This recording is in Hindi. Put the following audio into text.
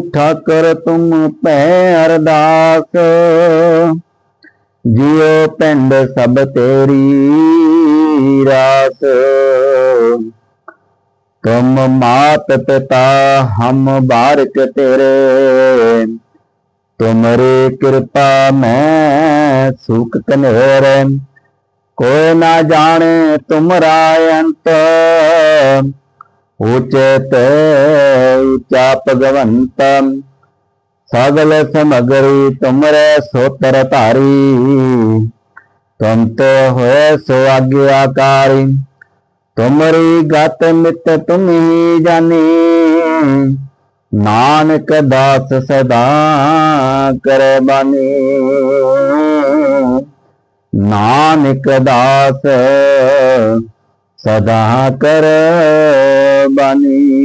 ठकर तुम पै अरदास। जियो पिंड सब तेरी रास। तुम मात पिता हम बारक तेरे। तुम्हारी कृपा मैं सुख कन्हेर। कोई ना जाने तुम्हारा अंत। उचित चापगवन्तम् सागल समगरी तुमरे सोतर तारी तुम तो हो सौभाग्यकारी तुमरी गत मित तुम ही जानी। नानक दास सदा कर बानी नानक दास सदा कर बनी